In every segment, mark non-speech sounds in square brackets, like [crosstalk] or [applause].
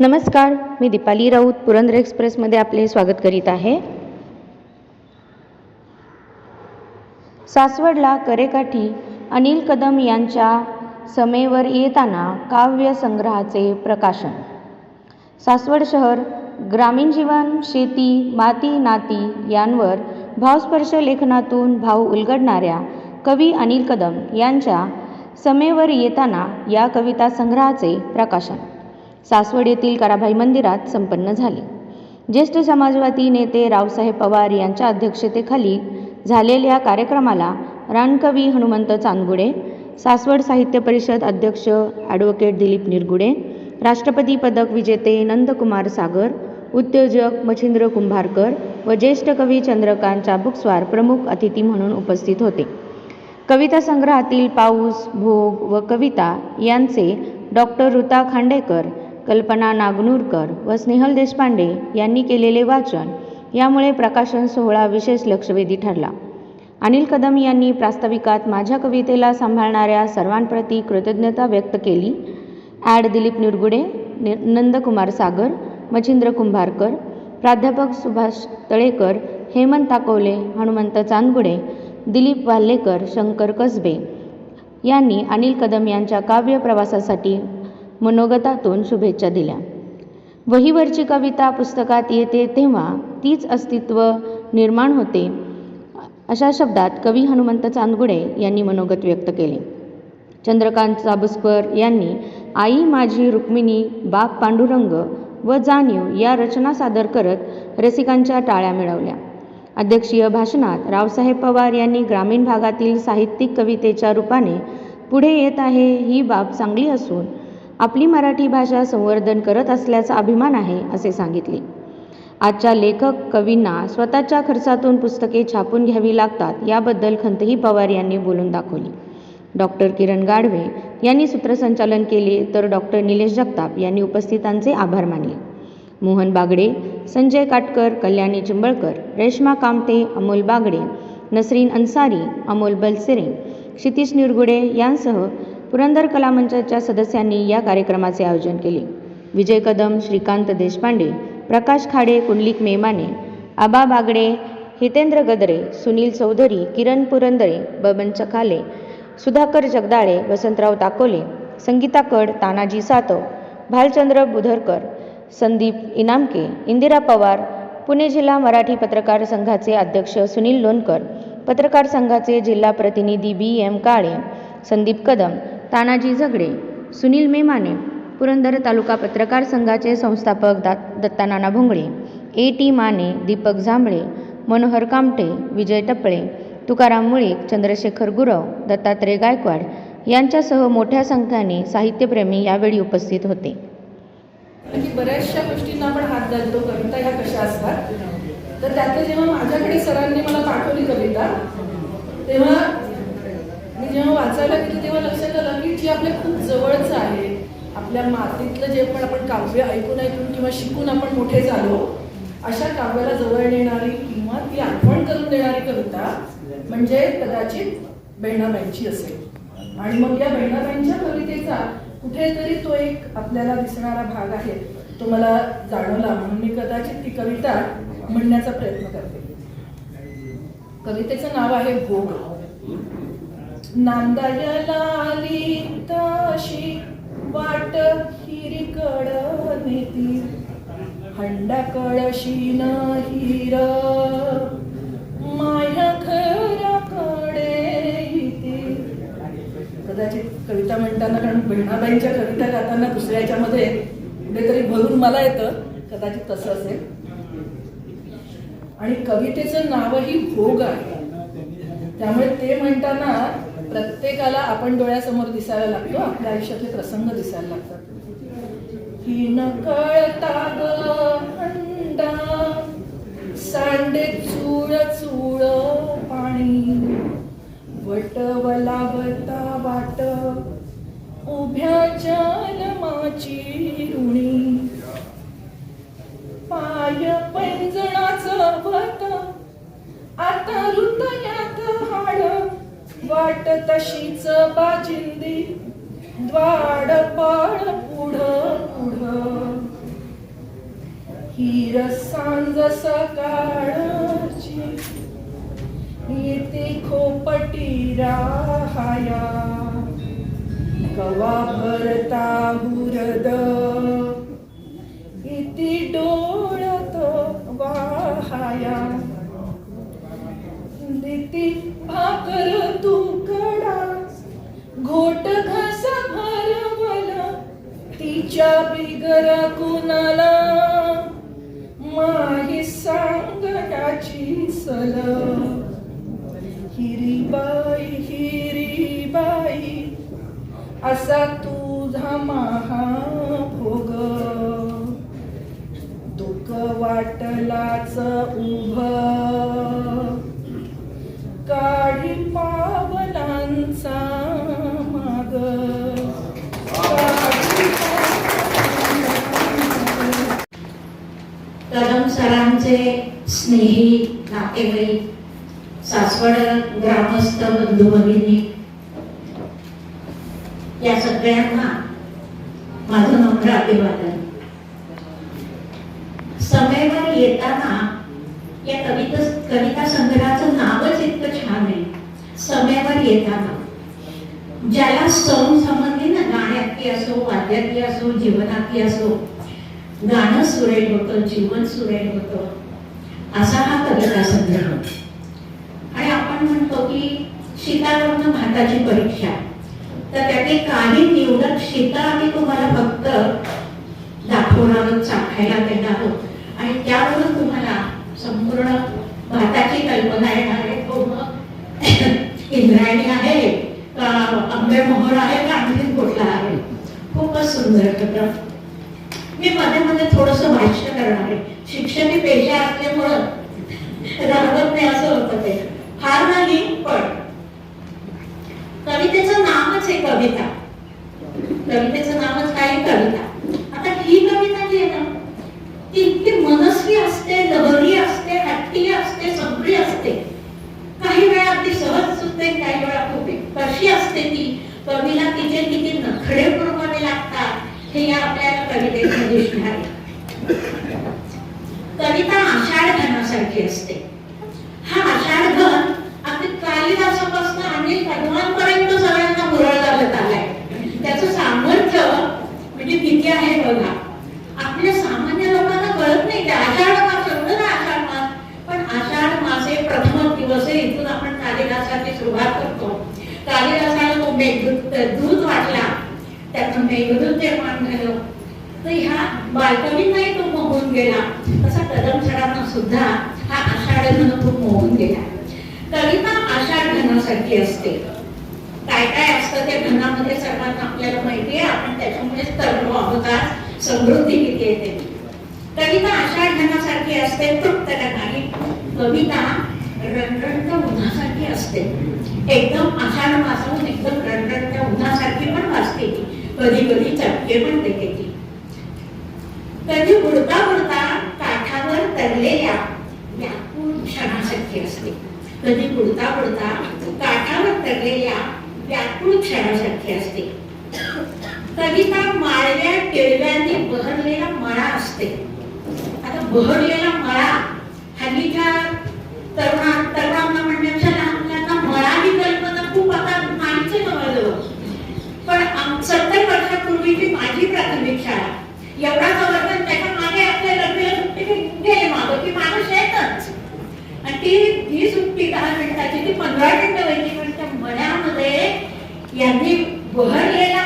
नमस्कार मी दीपाली राऊत पुरंदर एक्सप्रेसमध्ये आपले स्वागत करीत आहे. सासवडला करेकाठी अनिल कदम यांच्या समेवर येताना काव्य संग्रहाचे प्रकाशन. सासवड शहर ग्रामीण जीवन शेती माती नाती यांवर भावस्पर्श लेखनातून भाव उलगडणाऱ्या कवी अनिल कदम यांच्या समेवर येताना या कविता संग्रहाचे प्रकाशन. सासवड येथील कराभाई मंदिरात संपन्न झाले. ज्येष्ठ समाजवादी नेते रावसाहेब पवार यांच्या अध्यक्षतेखाली झालेल्या कार्यक्रमाला रानकवी हनुमंत चांदगुडे सासवड साहित्य परिषद अध्यक्ष ॲडव्होकेट दिलीप निरगुडे राष्ट्रपती पदक विजेते नंदकुमार सागर उद्योजक मच्छिंद्र कुंभारकर व ज्येष्ठ कवी चंद्रकांत चाबुकस्वार प्रमुख अतिथी म्हणून उपस्थित होते. कविता संग्रहातील पाऊस भोग व कविता यांचे डॉक्टर ऋता खांडेकर कल्पना नागनूरकर व स्नेहल देशपांडे यांनी केलेले वाचन यामुळे प्रकाशन सोहळा विशेष लक्षवेधी ठरला. अनिल कदम यांनी प्रास्ताविकात माझ्या कवितेला सांभाळणाऱ्या सर्वांप्रती कृतज्ञता व्यक्त केली. ॲड दिलीप निरगुडे नंदकुमार सागर मच्छिंद्र कुंभारकर प्राध्यापक सुभाष तळेकर हेमंत ताकवले हनुमंत चांदगुडे दिलीप वाल्हेकर शंकर कसबे यांनी अनिल कदम यांच्या काव्य प्रवासासाठी मनोगतातून शुभेच्छा दिल्या. वहीवरची कविता पुस्तकात येते तेव्हा तीच अस्तित्व निर्माण होते अशा शब्दात कवी हनुमंत चांदगुडे यांनी मनोगत व्यक्त केले. चंद्रकांत चाबुस्कर यांनी आई माझी रुक्मिणी बाप पांडुरंग व जाणीव या रचना सादर करत रसिकांच्या टाळ्या मिळवल्या. अध्यक्षीय भाषणात रावसाहेब पवार यांनी ग्रामीण भागातील साहित्यिक कवितेच्या रूपाने पुढे येत आहे ही बाब चांगली असून आपली मराठी भाषा संवर्धन करत असल्याचा अभिमान आहे असे सांगितले. आजच्या लेखक कवींना स्वतःच्या खर्चातून पुस्तके छापून घ्यावी लागतात याबद्दल खंतही पवार यांनी बोलून दाखवली. डॉक्टर किरण गाढवे यांनी सूत्रसंचालन केले तर डॉक्टर निलेश जगताप यांनी उपस्थितांचे आभार मानले. मोहन बागडे संजय काटकर कल्याणी चिंबळकर रेश्मा कामते अमोल बागडे नसरीन अन्सारी अमोल बलसिरे क्षितिश निरगुडे यांसह पुरंदर कलामंचाच्या सदस्यांनी या कार्यक्रमाचे आयोजन केले. विजय कदम श्रीकांत देशपांडे प्रकाश खाडे कुंडलिक मेमाने आबा बागडे हितेंद्र गदरे सुनील चौधरी किरण पुरंदरे बबन चखाले सुधाकर जगदाळे वसंतराव ताकोले संगीता कड तानाजी सातव भालचंद्र बुधरकर संदीप इनामके इंदिरा पवार पुणे जिल्हा मराठी पत्रकार संघाचे अध्यक्ष सुनील लोणकर पत्रकार संघाचे जिल्हा प्रतिनिधी बी एम काळे संदीप कदम तानाजी झगडे सुनील मेमाने पुरंदर तालुका पत्रकार संघाचे संस्थापक दा दत्तानाना भोंगळे ए टी माने दीपक झांबळे मनोहर कामटे विजय टपळे तुकाराम मुळीक चंद्रशेखर गुरव दत्तात्रय गायकवाड यांच्यासह मोठ्या संख्येने साहित्यप्रेमी यावेळी उपस्थित होते. म्हणजे बऱ्याचशा गोष्टींना आपण हात घालतो कविता ह्या कशा असतात? तर त्यातलं जेव्हा माझ्याकडे सरांनी मला पाठवली कविता तेव्हा मी जेव्हा वाचायला गेली तेव्हा लक्षात आलं की जी आपल्या खूप जवळचं आहे आपल्या मातीतलं जे पण आपण काव्य ऐकून ऐकून किंवा शिकून आपण मोठे झालो अशा काव्याला जवळ नेणारी किंवा ती आठवण करून देणारी कविता म्हणजे कदाचित बहिणाबाईंची असेल. आणि मग या बहिणाबाईंच्या कवितेचा कुठेतरी तो एक आपल्याला दिसणारा भाग आहे तो मला जाणवला म्हणून मी कदाचित ती कविता म्हणण्याचा प्रयत्न करते. कवितेचं नाव आहे भोग. नांदायला आली तशी वाट हिरीकड नेती हंडा कळशी न हिर माया घराकडे कदाचित कविता म्हणताना कारण बहिणाबाईंच्या कविता गाताना दुसऱ्या मध्ये कुठेतरी भरून मला येतं. कदाचित तसं असेल. आणि कवितेचं नावही भोग आहे. त्यामुळे ते म्हणताना प्रत्येकाला आपण डोळ्यासमोर दिसायला लागतो आपल्या आयुष्यातले प्रसंग दिसायला लागतात. ही न कळता ग. कवा माझा तुझा महाभोग. दुःख वाटलाच उभ. काढी पावलांचा माग. तरम सरांचे स्नेही नातेवाईक सासवड ग्रामस्थ बंधू भगिनी सगळ्यांना माझं नम्र अभिवादन. समेवर येताना या कविता कविता संग्रहाचं नावच इतकं छान आहे. समेवर येताना. ज्याला सण संबंधी ना गाण्यातली असो वाद्यातली असो जीवनातली असो गाणं सुरेल होतं जीवन सुरेल होतं असा हा कविता संग्रह. आणि आपण म्हणतो की शीतावरनं भाताची परीक्षा. तर त्यातले काही निवडक शीता आम्ही तुम्हाला फक्त दाखवणार आहोत चाखायला देणार आहोत. आणि त्यावरून तुम्हाला संपूर्ण भाताची कल्पना येणार आहे. तो मग. [coughs] इंद्रायणी आहे का आंबे मोहर आहे का आणखी कुठला आहे? खूपच सुंदर होतं मी मध्ये मध्ये थोडस भाष्य करणार आहे. शिक्षणी पेशा असल्यामुळं राहत नाही असं होतं ते. फार नाही เราบินอะแต่มันเป็นชนะ त्यातून मेघदूत निर्माण झालं तर ह्या बालकवींनाही तो मोहून गेला. तसा कदम सरांना सुद्धा हा आषाढ घन खूप मोहून गेला. कविता आषाढ घनासारखी असते. काय काय असतं त्या घनामध्ये सर्वांना आपल्याला माहिती आहे. आपण त्याच्यामुळेच तरलो आहोत आज समृद्धी किती येते. कविता आषाढ घनासारखी असते फक्त नाही कविता रणरणत्या उन्हासारखी असते. एकदम आषाढ मासाहून एकदम रणरणत्या उन्हासारखी पण वाचते ती. कधी कधी चटके पण देते ती कधी उडता उडता काठावर तरलेल्या व्याकुळ क्षणासारखी असते. कधी उडता उडता काठावर तरलेल्या व्याकुळ क्षणासारखी असते. कविता माळव्या टिळव्यांनी बहरलेला मळा असते. आता बहरलेला मळा हल्लीच्या तरुणा वर्षापूर्वीची माझी प्राथमिक शाळा. एवढा वर्तन त्याच्यामागे आपल्या लग्नाला सुट्टी गेले मागं की माणूस येतच आणि ती ही सुट्टी दहा मिनिटाची ती पंधरा मिनिटं व्हायची पण मनामध्ये यांनी बहरलेला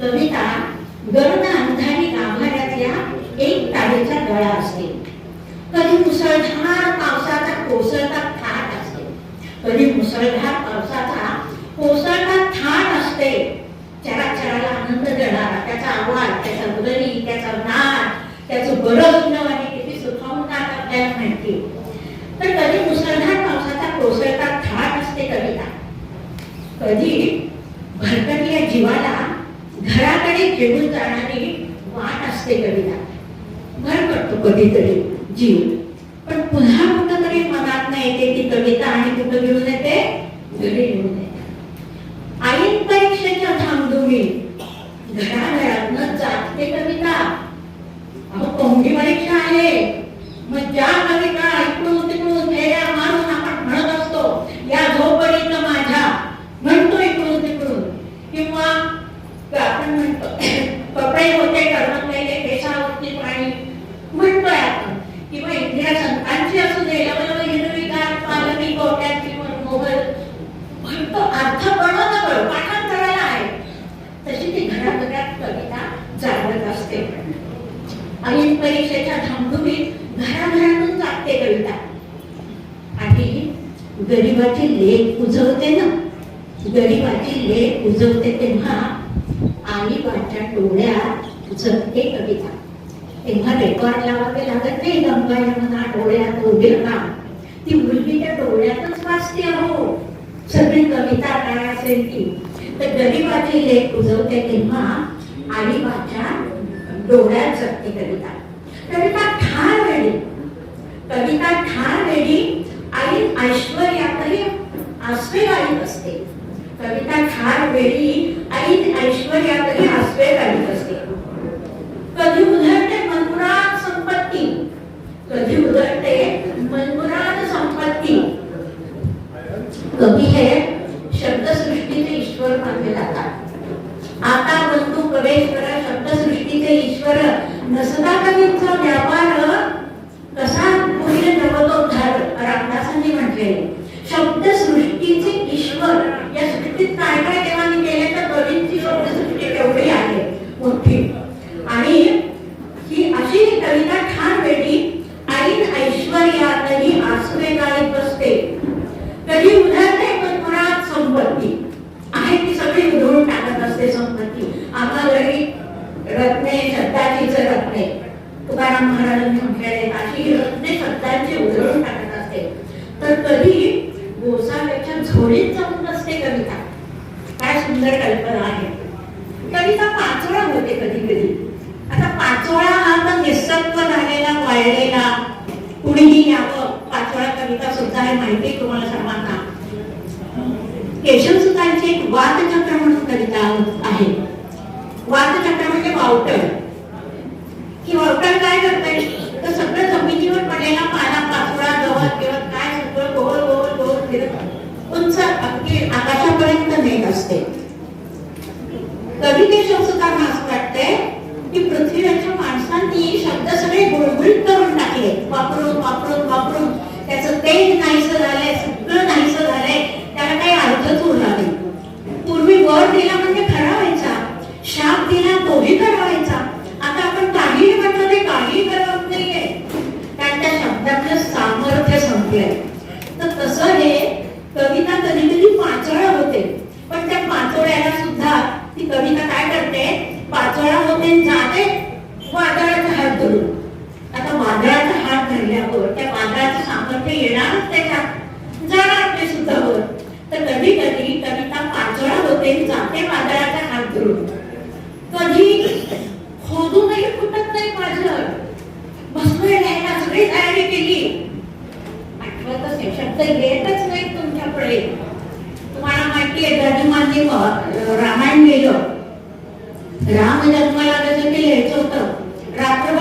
कविता गरुड अंधारी आभाऱ्यातल्या एक तारेचा गळा असते. कधी मुसळधार पावसाचा कोसळता थाट असते. कधी मुसळधार पावसाचा कोसळता थाट असते. चरा चराला आनंद देणारा त्याचा आवाज त्याचा उदरी त्याचा नाद त्याचं बरं आणि किती सुखावून नाद आपल्याला माहिती तर कधी मुसळधार पावसाचा कोसळता थाट असते कविता. कधी भरकटल्या जीवाला घराकडे घेऊन जाणारी वाट असते कविता. घर पडतो कधीतरी जीव. पण पुन्हा कुठंतरी मनात नाही येते ती कविता आणि कुठं घेऊन येते? घरी घेऊन येते आईन परीक्षेच्या धामधुमी घराघरातनं जाते कविता अहो कोणती परीक्षा आहे मग ज्या कविता इकडून तिकडून फेऱ्या मारून आपण म्हणत असतो या झोपडीत माझ्या म्हणतो इकडून तिकडून किंवा आपण म्हणतो कपडे होते टरमकलेले केसावरती पाणी म्हणतोय आपण किंवा इंदिरा संतांची असू दे लवलव हिरवीगार पालवी गोट्याची मोगल म्हणतो अर्थ कळो ना कळो पाठांतराला आहे तशी ती घराघरात कविता जागृत असते आणि परीक्षेच्या धामधुमीत घराघरातून जागते कविता. आणि गरिबाची लेख उजवते ना? गरिबाची लेख उजवते तेव्हा आईबाच्या डोळ्यात जगते कविता. तेव्हा रेकॉर्ड लावावे लागत नाही गंगाया म्हणा डोळ्यात उभे का? ती मुलगी त्या डोळ्यातच वाचते अहो. सगळी कविता काय असेल ती? तर गरिबाची लेख उजवते तेव्हा आईबाच्या डोळ्यात जगते कविता. कविता ठार वेळी कविता ठार वेळी आई ऐश्वर्यातही आसवे असते. कविता ठार वेळी आई ऐश्वर्यातही आसवे गाळीत असते कधी उधळते मनमुराद संपत्ती कधी उधळते मनमुराद संपत्ती कवी हे शब्दसृष्टीचे ईश्वर मानले जातात आता बंधू कवेश्वर शब्दसृष्टीचे ईश्वर नसता कवींचा व्यापार कसा पुढे नवतोद्धार रामदासांनी म्हटले शब्दसृष्टीचे ईश्वर या सृष्टीत काय काय देवानी केले तर कवींची शब्दसृष्टी तेवढी आहे मोठी आणि ही अशी कविता ठार वेळी ऐन ऐश्वर्यातही आसवे गाळीत बसते कधी उधळते पण मुळात संपत्ती आहे ती सगळी उधळून टाकत असते संपत्ती आम्हा घरी रत्ने शब्दाचीच रत्ने तुकाराम महाराजांनी म्हटलेले अशी रत्ने शब्दांची उधळून टाकत असते तर कधी गोसाव्याच्या झोळीत जाऊन असते कविता काय सुंदर कल्पना आहे कविता पाचोळा होते कधी कधी आता पाचोळा हा तर निसत्व झालेला वाळलेला कुणीही यावं पाचोळा कविता सुद्धा आहे माहिती आहे तुम्हाला सर्वांना केशव सुतांची एक वादचक्र म्हणून कविता आहे वादचक्र की काय करते तर सगळं जमिनीवर पडलेला पाला पाचोळा गवत किंवा काय सगळं गोल गोल गोल फिरत उंच अगदी आकाशापर्यंत नेत असते. कवी केशव सुतांना असं वाटतंय की पृथ्वीवरच्या माणसांनी शब्द सगळे गुळगुळीत करून टाकले. वापरून वापरून वापरून. त्याचं तेज नाहीसं झालंय सगळं नाही झालंय त्याला काही अर्थच उरला नाही पूर्वी वर दिला म्हणजे खरा व्हायचा शाप दिला तोही खरा व्हायचा आता आपण काहीही म्हटलं ते काहीही करत नाहीये कारण त्या शब्दातलं सामर्थ्य तर तसं हे कविता कधी कधी पाचोळा होते. पण त्या पाचोळ्याला सुद्धा ती कविता काय करते? पाचोळा होते आणि जाते वादळाचा हात धरून. आता वादळाचा हात धरल्यावर त्या वादळाचं सामर्थ्य येणारच त्याच्यात. जाणार ते सुद्धा वर तर कधी कधी कविता पाचोळा होते आणि जाते वादळाचा हात धरून. कधी? खोदूनही फुटत नाही माझं. बसून राहायला सगळी तयारी केली. आठवतच नाही शब्द येतच नाही तुमच्याकडे. तुम्हाला माहिती आहे गजमानने रामायण लिहिलं. राम जन्माला त्याचं ते लिहायचं होतं. रात्र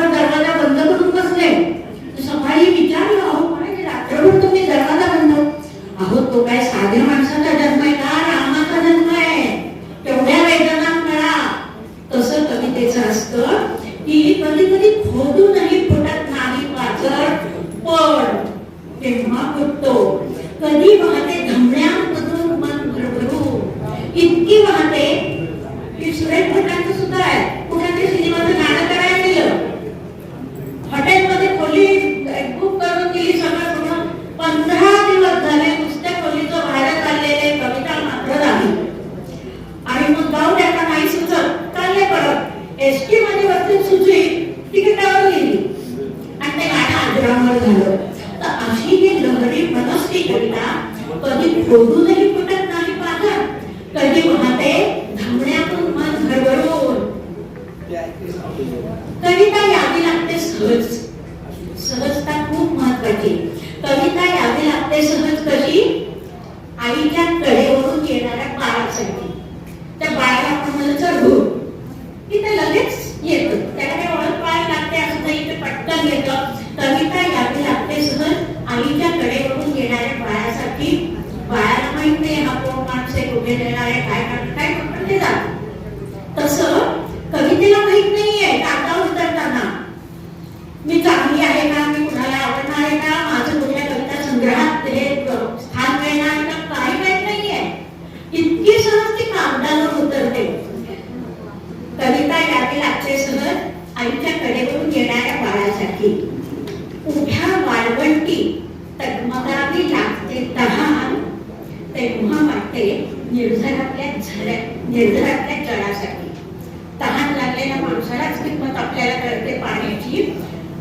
लागलेल्या किंमत आपल्याला कळते पाण्याची.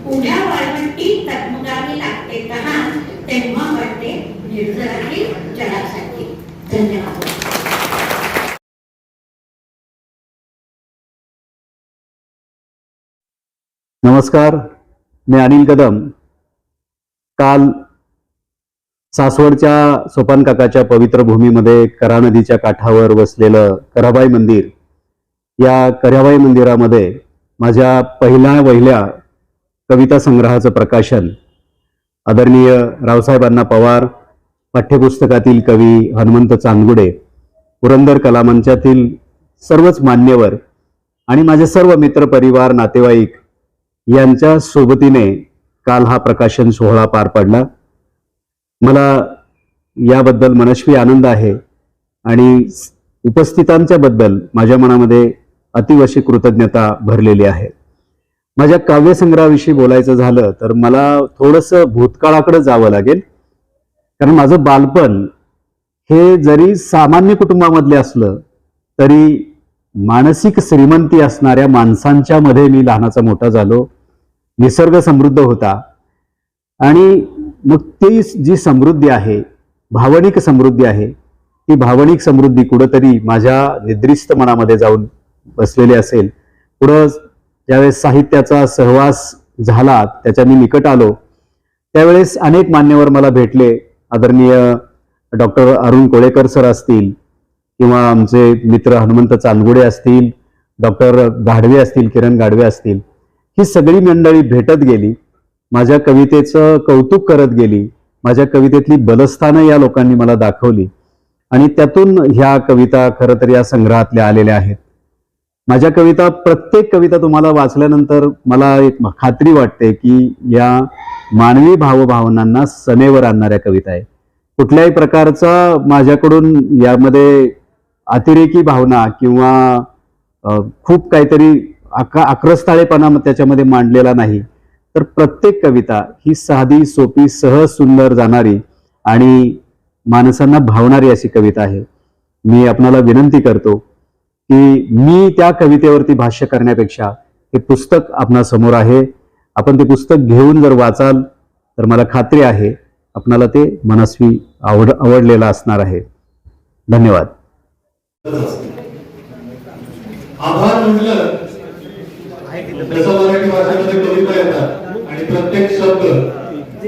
उभ्या वाळवंटी तगमगावी लागते तहान तेव्हा वाटते निर्झरातली जलासाठी. धन्यवाद. नमस्कार मी अनिल कदम. काल सासवडच्या सोपान काकाच्या पवित्र भूमीमध्ये करा नदीच्या काठावर वसलेलं कराबाई मंदिर या कराबाई मंदिरामध्ये माझ्या पहिल्या वहिल्या कविता संग्रहाचं प्रकाशन आदरणीय रावसाहेबांना पवार पाठ्यपुस्तकातील कवी हनुमंत चांदगुडे पुरंदर कलामंचातील सर्वच मान्यवर आणि माझे सर्व मित्रपरिवार नातेवाईक यांच्या सोबतीने काल हा प्रकाशन सोहळा पार पडला. मला याबद्दल मनस्वी आनंद आहे आणि उपस्थितांच्याबद्दल माझ्या मनामध्ये अतिवशी कृतज्ञता भरलेली आहे. माझ्या काव्यसंग्रहाविषयी बोलायचं झालं तर मला थोडंसं भूतकाळाकडे जावं लागेल. कारण माझं बालपण हे जरी सामान्य कुटुंबामधले असलं तरी मानसिक श्रीमंती असणाऱ्या माणसांच्या मध्ये मी लहानाचा मोठा झालो निसर्ग समृद्ध होता. आणि मग ती जी समृद्धी आहे भावनिक समृद्धी आहे ती भावनिक समृद्धी कुठंतरी माझ्या निद्रिस्त मनामध्ये जाऊन बसलेले असेल. पुढं ज्यावेळेस साहित्याचा सहवास झाला त्याच्या मी निकट आलो. त्यावेळेस अनेक मान्यवर मला भेटले. आदरणीय डॉक्टर अरुण कोळेकर सर असतील किंवा आमचे मित्र हनुमंत चांदगुडे असतील डॉक्टर गाढवे असतील किरण गाढवे असतील. ही सगळी मंडळी भेटत गेली. माझ्या कवितेचं कौतुक करत गेली. माझ्या कवितेतली बलस्थानं या लोकांनी मला दाखवली. आणि त्यातून ह्या कविता खरं तर या संग्रहातल्या आलेल्या आहेत. माझ्या कविता प्रत्येक कविता तुम्हाला वाचल्यानंतर मला एक खात्री वाटते की या मानवी भावभावनांना समेवर आणणाऱ्या कविता आहे कुठल्याही प्रकारचा माझ्याकडून यामध्ये अतिरेकी भावना किंवा खूप काहीतरी आका आक्रस्ताळेपणा त्याच्यामध्ये मांडलेला नाही. तर प्रत्येक कविता ही साधी सोपी सहज सुंदर जाणारी आणि माणसांना भावणारी अशी कविता आहे. मी आपणाला विनंती करतो की मी त्या कवितेवरती भाष्य करण्यापेक्षा हे पुस्तक आपणा समोर आहे. आपण ते पुस्तक घेऊन जर वाचाल तर मला खात्री आहे आपणाला ते मनस्वी आवड आवडलेलं असणार आहे. धन्यवाद. आभार म्हटलं मराठी भाषेमध्ये कविता येतात आणि प्रत्येक शब्द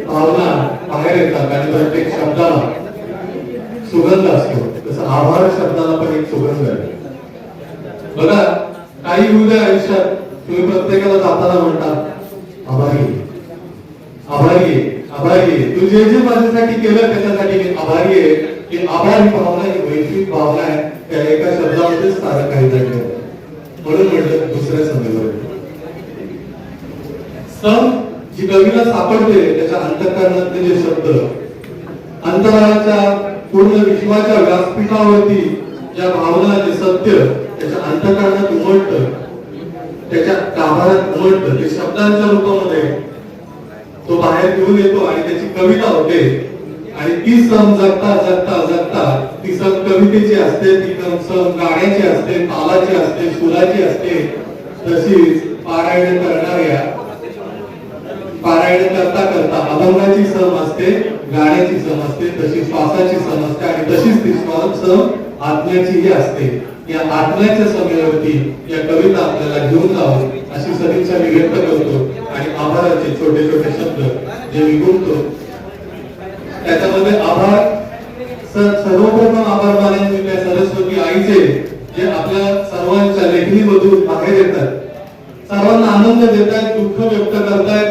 भावना बाहेर येतात आणि प्रत्येक शब्दाला सुगंध असतो. तसं आभार शब्दाला पण एक सुगंध आहे. बघा काही होऊ द्या आयुष्यात तुम्ही प्रत्येकाला जाताना म्हणतात आभारी आभारी आभारी तू जे जे माझ्यासाठी केलं त्याच्यासाठी मी आभारी आहे. की आभारी भावना ही वैश्विक भावना आहे. त्या एका शब्दामध्येच सारं काही घडलं म्हणून म्हटलं दुसऱ्या समेवर सम जी कवीला सापडते त्याच्या अंतकरणातले जे शब्द अंतराच्या पूर्ण विश्वाच्या व्यासपीठावरती ज्या भावना जे सत्य त्याच्या अंतकरणात उमटतं त्याच्या गाभाऱ्यात उमटतं ते शब्दांच्या रूपामध्ये तो बाहेर घेऊन येतो आणि त्याची कविता होते. आणि ती सम जगता जगता जगता ती सम कवितेची असते ती सम गाण्याची असते तालाची असते सुराची असते. तशीच पारायण करणाऱ्या पारायण करता करता अभंगाची सम असते गाण्याची सम असते तशी श्वासाची सम असते आणि तशीच ती सम आत्म्याचीही असते. या आत्म्याच्या समेवरती या कविता आपल्याला घेऊन जावं अशी सदिच्छा मी व्यक्त करतो आणि आभाराचे छोटे छोटे शब्द जे मी बोलतो. त्याच्यामध्ये आभार सर्वप्रथम आभार मानायचे त्या सरस्वती आईचे जे आपल्या सर्वांच्या लेखणीमधून बाहेर येतात. सर्वांना आनंद देत आहेत दुःख व्यक्त करतायत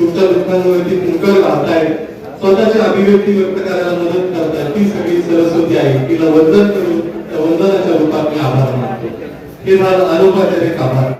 तुमच्या दुःखांवरती कुंकर घालतायत. स्वतःची अभिव्यक्ती व्यक्त करायला मदत करतायत ती सगळी सरस्वती आई. तिला वंदन करून वंदनाच्या रूपात मी आभार मानतो हे माझं अनुभवाचे एक आभार